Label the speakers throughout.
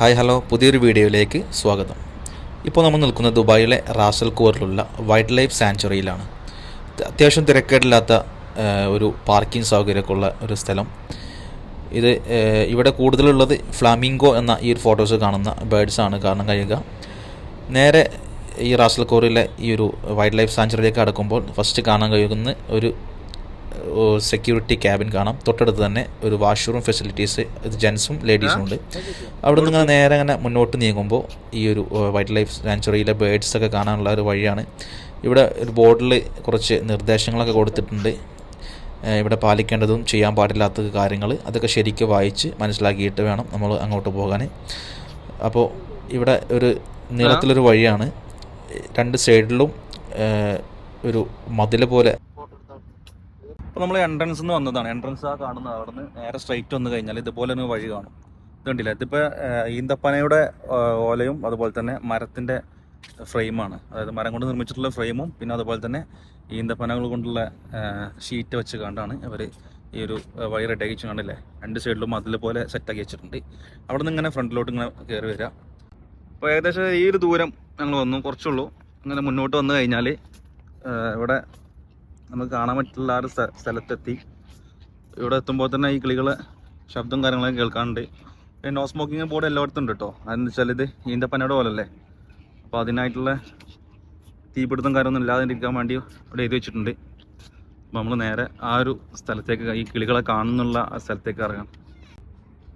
Speaker 1: Hi hello പുതിയൊരു വീഡിയോയിലേക്ക് സ്വാഗതം. ഇപ്പോൾ നമ്മൾ നിൽക്കുന്നത് ദുബായിലെ റാസൽ കോറിലുള്ള വൈൽഡ് ലൈഫ് സാങ്ച്വറിയിലാണ്. അത്യാവശ്യം തിരക്കേടില്ലാത്ത ഒരു പാർക്കിംഗ് സൗകര്യമൊക്കെയുള്ള ഒരു സ്ഥലം. ഇത് ഇവിടെ കൂടുതലുള്ളത് ഫ്ലാമിംഗോ എന്ന ഈ ഒരു ഫോട്ടോസ് കാണുന്ന ബേഡ്സാണ് കാണാൻ കഴിയുക. നേരെ ഈ റാസൽ കോറിലെ ഈ ഒരു വൈൽഡ് ലൈഫ് സാങ്ച്വറിയിലേക്ക് അടക്കുമ്പോൾ ഫസ്റ്റ് കാണാൻ കഴിയുന്ന ഒരു സെക്യൂരിറ്റി ക്യാബിൻ കാണാം. തൊട്ടടുത്ത് തന്നെ ഒരു വാഷ്റൂം ഫെസിലിറ്റീസ് ഇത് ജെൻസും ലേഡീസും ഉണ്ട്. അവിടെ നിന്ന് ഇങ്ങനെ നേരെ അങ്ങനെ മുന്നോട്ട് നീങ്ങുമ്പോൾ ഈ ഒരു വൈൽഡ് ലൈഫ് സാങ്ച്വറിയിലെ ബേഡ്സ് ഒക്കെ കാണാനുള്ള ഒരു വഴിയാണ്. ഇവിടെ ഒരു ബോർഡിൽ കുറച്ച് നിർദ്ദേശങ്ങളൊക്കെ കൊടുത്തിട്ടുണ്ട്. ഇവിടെ പാലിക്കേണ്ടതും ചെയ്യാൻ പാടില്ലാത്ത കാര്യങ്ങൾ അതൊക്കെ ശരിക്കും വായിച്ച് മനസ്സിലാക്കിയിട്ട് വേണം നമ്മൾ അങ്ങോട്ട് പോകാൻ അപ്പോൾ ഇവിടെ ഒരു നീളത്തിലൊരു വഴിയാണ്. രണ്ട് സൈഡിലും ഒരു മതിൽ പോലെ അപ്പോൾ നമ്മൾ എൻട്രൻസ് നിന്ന് വന്നതാണ്. എൻട്രൻസ് ആ കാണുന്നത് അവിടെ നിന്ന് നേരെ സ്ട്രൈറ്റ് വന്നു കഴിഞ്ഞാൽ ഇതുപോലെ ഒരു വഴി കാണും. ഇത് കണ്ടില്ല ഇതിപ്പോൾ ഈന്തപ്പനയുടെ ഓലയും അതുപോലെ തന്നെ മരത്തിന്റെ ഫ്രെയിമാണ്. അതായത് മരം കൊണ്ട് നിർമ്മിച്ചിട്ടുള്ള ഫ്രെയിമും പിന്നെ അതുപോലെ തന്നെ ഈന്തപ്പനകൾ കൊണ്ടുള്ള ഷീറ്റ് വെച്ച് കണ്ടാണ് ഇവർ ഈ ഒരു വഴി റെഡിയാക്കി കണ്ടില്ലേ രണ്ട് സൈഡിലും അതിൽ പോലെ സെറ്റാക്കി വെച്ചിട്ടുണ്ട്. അവിടെ നിന്ന് ഇങ്ങനെ ഫ്രണ്ടിലോട്ട് ഇങ്ങനെ കയറി വരിക അപ്പോൾ ഏകദേശം ഈ ഒരു ദൂരം ഞങ്ങൾ വന്നു. കുറച്ചുള്ളൂ. അങ്ങനെ മുന്നോട്ട് വന്നു കഴിഞ്ഞാൽ ഇവിടെ നമുക്ക് കാണാൻ പറ്റുള്ള ആ ഒരു സ്ഥലത്തെത്തി. ഇവിടെ എത്തുമ്പോൾ തന്നെ ഈ കിളികളെ ശബ്ദം കാര്യങ്ങളൊക്കെ കേൾക്കാനുണ്ട്. പിന്നെ നോ സ്മോക്കിംഗ് ബോർഡ് എല്ലായിടത്തും ഉണ്ട് കേട്ടോ അതെന്ന് വെച്ചാൽ ഇത് ഈന്തപ്പനയുടെ പോലല്ലേ. അപ്പോൾ അതിനായിട്ടുള്ള തീപിടുത്തം കാര്യമൊന്നും ഇല്ലാതിരിക്കാൻ വേണ്ടി ഇവിടെ എഴുതി വെച്ചിട്ടുണ്ട്. അപ്പോൾ നമ്മൾ നേരെ ആ ഒരു സ്ഥലത്തേക്ക് ഈ കിളികളെ കാണുന്നുള്ള ആ സ്ഥലത്തേക്ക് ഇറങ്ങാം.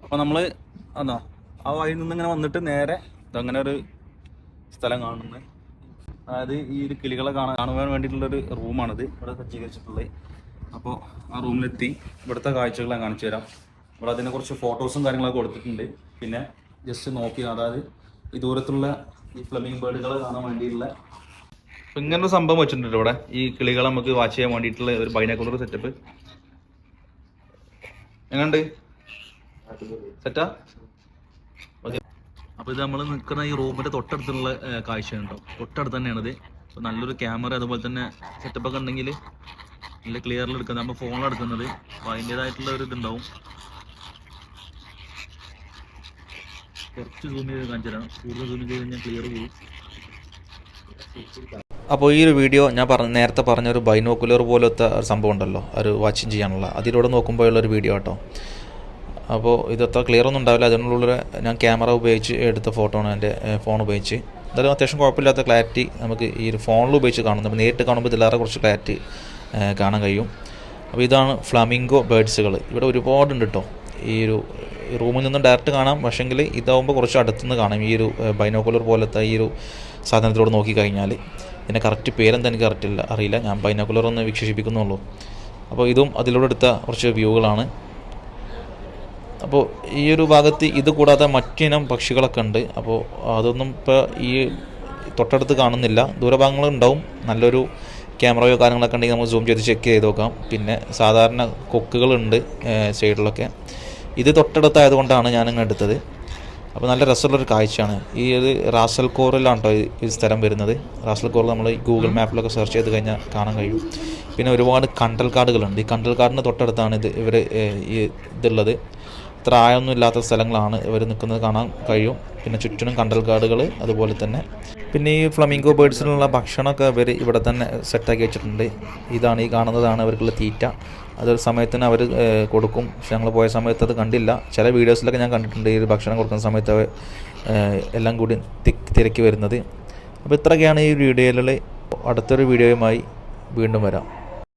Speaker 1: അപ്പോൾ നമ്മൾ അതാ ആ വഴി നിന്ന് ഇങ്ങനെ വന്നിട്ട് നേരെ ഇതങ്ങനെ ഒരു സ്ഥലം കാണുന്നത് അതായത് ഈ ഒരു കിളികളെ കാണാൻ കാണുവാൻ വേണ്ടിയിട്ടുള്ളൊരു റൂമാണിത് ഇവിടെ സജ്ജീകരിച്ചിട്ടുള്ളത്. അപ്പോൾ ആ റൂമിലെത്തി. ഇവിടുത്തെ കാഴ്ചകൾ ഞാൻ കാണിച്ചു തരാം. ഇവിടെ അതിനെ കുറച്ച് ഫോട്ടോസും കാര്യങ്ങളൊക്കെ കൊടുത്തിട്ടുണ്ട്. പിന്നെ ജസ്റ്റ് നോക്കി അതായത് ഈ ദൂരത്തുള്ള ഈ ഫ്ലമിംഗ് ബേർഡുകളെ കാണാൻ വേണ്ടിയിട്ടുള്ള അപ്പം ഇങ്ങനൊരു സംഭവം വെച്ചിട്ടുണ്ട് ഇവിടെ. ഈ കിളികളെ നമുക്ക് വാച്ച് ചെയ്യാൻ വേണ്ടിയിട്ടുള്ള ഒരു ബൈനാക്കുലർ സെറ്റപ്പ് എങ്ങനെയുണ്ട് സെറ്റാ അപ്പോൾ ഇത് നമ്മൾ നിൽക്കുന്ന ഈ റൂമിന്റെ തൊട്ടടുത്തുള്ള കാഴ്ച കാഴ്ചയുണ്ടോ തൊട്ടടുത്ത് തന്നെയാണിത് അപ്പോൾ നല്ലൊരു ക്യാമറ അതുപോലെ തന്നെ സെറ്റപ്പ് ഒക്കെ ഉണ്ടെങ്കിൽ നല്ല ക്ലിയറിൽ എടുക്കുന്നത്. നമ്മൾ ഫോണിൽ എടുക്കുന്നത്. അപ്പോൾ അതിന്റേതായിട്ടുള്ള ഒരു ഇതുണ്ടാവും. കുറച്ച് സൂം ചെയ്ത് കാണിച്ചു കൂടുതൽ സൂം ചെയ്ത് കഴിഞ്ഞാൽ ക്ലിയർ പോകും അപ്പോൾ ഈ ഒരു വീഡിയോ ഞാൻ പറഞ്ഞ നേരത്തെ പറഞ്ഞ ഒരു ബൈനോക്കുലർ പോലത്തെ ഒരു സംഭവം ഉണ്ടല്ലോ. ഒരു വാച്ചിങ് ചെയ്യാനുള്ള. അതിലൂടെ നോക്കുമ്പോഴുള്ള ഒരു വീഡിയോ കേട്ടോ അപ്പോൾ ഇതത്ര ക്ലിയർ ഒന്നും ഉണ്ടാവില്ല. അതിനുള്ള ഞാൻ ക്യാമറ ഉപയോഗിച്ച് എടുത്ത ഫോട്ടോ ആണ് എന്റെ ഫോൺ ഉപയോഗിച്ച്. എന്തായാലും അത്യാവശ്യം കുഴപ്പമില്ലാത്ത ക്ലാരിറ്റി നമുക്ക് ഈ ഒരു ഫോണിൽ ഉപയോഗിച്ച് കാണുന്നു അപ്പോൾ നേരിട്ട് കാണുമ്പോൾ ഇതിലേറെ കുറച്ച് ക്ലാരിറ്റി കാണാൻ കഴിയും. അപ്പോൾ ഇതാണ് ഫ്ലമിംഗോ ബേഡ്സുകൾ ഇവിടെ ഒരുപാടുണ്ട് കേട്ടോ ഈ ഒരു റൂമിൽ നിന്ന് ഡയറക്റ്റ് കാണാം. പക്ഷേങ്കിൽ ഇതാവുമ്പോൾ കുറച്ച് അടുത്തുനിന്ന് കാണാം. ഈ ഒരു ബൈനോക്കുലർ പോലത്തെ ഈ ഒരു സാധനത്തിലൂടെ നോക്കിക്കഴിഞ്ഞാൽ. ഇതിന്റെ കറക്റ്റ് പേരെന്താ എനിക്ക് കറക്റ്റ് അറിയില്ല. ഞാൻ ബൈനോക്കുലർ ഒന്ന് വിക്ഷേപിക്കുന്നുള്ളൂ അപ്പോൾ ഇതും അതിലൂടെ എടുത്ത കുറച്ച് വ്യൂകളാണ് അപ്പോൾ ഈ ഒരു ഭാഗത്ത് ഇത് കൂടാതെ മറ്റിനം പക്ഷികളൊക്കെ ഉണ്ട്. അപ്പോൾ അതൊന്നും ഇപ്പോൾ ഈ തൊട്ടടുത്ത് കാണുന്നില്ല. ദൂരഭാഗങ്ങളുണ്ടാവും നല്ലൊരു ക്യാമറയോ കാര്യങ്ങളൊക്കെ ഉണ്ടെങ്കിൽ നമുക്ക് സൂം ചെയ്ത് ചെക്ക് ചെയ്ത് നോക്കാം. പിന്നെ സാധാരണ കൊക്കുകളുണ്ട് സൈഡിലൊക്കെ. ഇത് തൊട്ടടുത്തായതുകൊണ്ടാണ് ഞാനിങ്ങ് എടുത്തത്. അപ്പോൾ നല്ല രസമുള്ളൊരു കാഴ്ചയാണ്. ഈ ഒരു റാസൽ കോറിലാണ് കേട്ടോ ഈ- സ്ഥലം വരുന്നത്. റാസൽ കോർ നമ്മൾ ഗൂഗിൾ മാപ്പിലൊക്കെ സെർച്ച് ചെയ്ത് കഴിഞ്ഞാൽ കാണാൻ കഴിയും. പിന്നെ ഒരുപാട് കണ്ടൽ കാടുകളുണ്ട് ഈ കണ്ടൽ കാടിന്റെ തൊട്ടടുത്താണ് ഇത് ഇവർ ഈ ഇതുള്ളത്. അത്ര ആയൊന്നും ഇല്ലാത്ത സ്ഥലങ്ങളാണ് ഇവർ നിൽക്കുന്നത് കാണാൻ കഴിയും. പിന്നെ ചുറ്റിനും കണ്ടൽ കാടുകൾ അതുപോലെ തന്നെ. പിന്നെ ഈ ഫ്ലമിംഗോ ബേഡ്സിനുള്ള ഭക്ഷണമൊക്കെ ഇവർ ഇവിടെ തന്നെ സെറ്റാക്കി വെച്ചിട്ടുണ്ട്. ഇതാണ് ഈ കാണുന്നതാണ് അവർക്കുള്ള തീറ്റ. അതൊരു സമയത്തിന് അവർ കൊടുക്കും. പക്ഷെ ഞങ്ങൾ പോയ സമയത്ത് അത് കണ്ടില്ല. ചില വീഡിയോസിലൊക്കെ ഞാൻ കണ്ടിട്ടുണ്ട് ഈ ഭക്ഷണം കൊടുക്കുന്ന സമയത്ത് എല്ലാം കൂടി തിരക്കി വരുന്നത്. അപ്പോൾ ഇത്രയൊക്കെയാണ് ഈ വീഡിയോയിലുള്ള അടുത്തൊരു വീഡിയോയുമായി വീണ്ടും വരാം.